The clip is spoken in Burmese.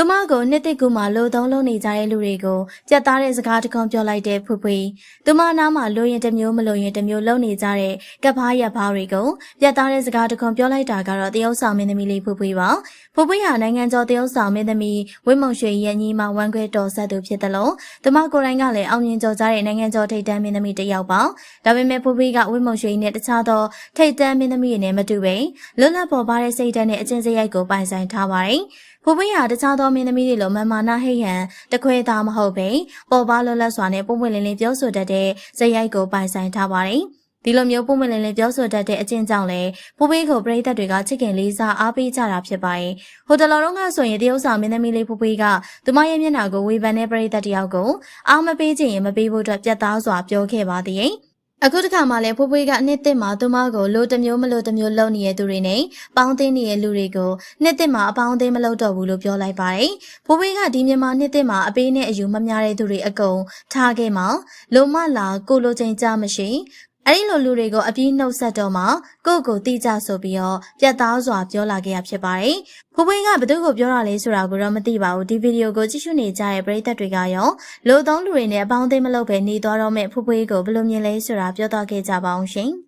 သူမကိုနှစ်တစ်ကူမှလိုသုံးလုံးနေကြတဲ့လူတွေကိုကြက်သားတဲ့စကားတကုံပြောလိုက်တဲ့ဖွဖွေသူမနားမှာလိုရင်တစ်မျိုးမလိုရင်တစ်မျိုးလုံနေကြတဲ့ကပ်ဖားရက်ဖားတွေကိုကြက်သားတဲ့စကားတကုံပြောလိုက်တာကတော့တရုတ်ဆောင်မင်းသမီးလေးဖွဖွေပါဖွဖွေဟာနိုင်ငံကျော်တရုတ်ဆောင်မင်းသမီးဝင်းမုံရွှေရဲ့ညီမဝမ်ခွဲတော်ဆက်သူဖြစ်တယ်လို့သူမကိုယ်တိုင်ကလည်းအောင်မြင်ကျော်ကြတဲ့နိုင်ငံကျော်ထိပ်တန်းမင်းသမီးတစ်ယောက်ပါဒါပေမဲ့ဖွဖွေကဝင်းမုံရွှေနဲ့တခြားသောထိပ်တန်းမင်းသမီးတွေနဲ့မတူပဲလွတ်လပ်ပေါ်ပါတဲ့စိတ်ဓာတ်နဲ့အကျင့်စရိုက်ကိုပိုင်ဆိုင်ထားပါတယ် ဖွဖွေဟာတခြားသောမင်းသမီးတွေလိုမမာနာဟိတ်ဟန်တခွဲသားမဟုတ်ပဲပေါ်ပါလွတ်လပ်စွာနဲ့ပုံပွင့်လင်းလင်းပြောဆိုတတ်တဲ့ဇယိုက်ကိုပိုင်ဆိုင်ထားပါတယ်။ဒီလိုမျိုးပုံပွင့်လင်းလင်းပြောဆိုတတ်တဲ့အကျင့်ကြောင့်လည်းဖိုးဖေးကိုပရိသတ်တွေကချစ်ခင်လေးစားအားပေးကြတာဖြစ်ပါတယ်။ဟိုတလော်တော့ကဆိုရင်တရုတ်ဆောင်မင်းသမီးလေးဖိုးဖေးကသူမရဲ့မျက်နှာကိုဝေဖန်တဲ့ပရိသတ်တယောက်ကိုအားမပေးချင်ရင်မပေးဖို့အတွက်ပြတ်သားစွာပြောခဲ့ပါသေးတယ်။ အခုတခါမှလည်းဖိုးဖွေးကအနှစ်တစ်မှာသူမကိုလိုတစ်မျိုးမလိုတစ်မျိုးလုပ်နေတဲ့သူတွေနဲ့ပေါင်းသင်းနေတဲ့လူတွေကိုနှစ်တစ်မှာအပေါင်းအသင်းမလုပ်တော့ဘူးလို့ပြောလိုက်ပါတယ်။ဖိုးဖွေးကဒီမြန်မာနှစ်တစ်မှာအပေးနဲ့အယူမများတဲ့သူတွေအကုန်ထားခဲ့မှလိုမလာကိုလိုချိန်ကြမရှိ အဲ့ဒီလိုလူတွေကိုအပြည့်နှုတ်ဆက်တော့မှကိုယ့်ကိုတိကျဆိုပြီးတော့ပြတ်သားစွာပြောလာခဲ့ရဖြစ်ပါတယ်။ဖိုးဖွေးကဘသူ့ကိုပြောတာလဲဆိုတာကိုတော့မသိပါဘူး။ဒီဗီဒီယိုကိုကြည့်ရှုနေကြတဲ့ပရိသတ်တွေကရောလိုသုံးလူတွေနဲ့အပေါင်းအသင်းမလုပ်ဘဲနေသွားတော့မဲ့ဖိုးဖွေးကိုဘယ်လိုမြင်လဲဆိုတာပြောတော့ခဲ့ကြပါအောင်ရှင်။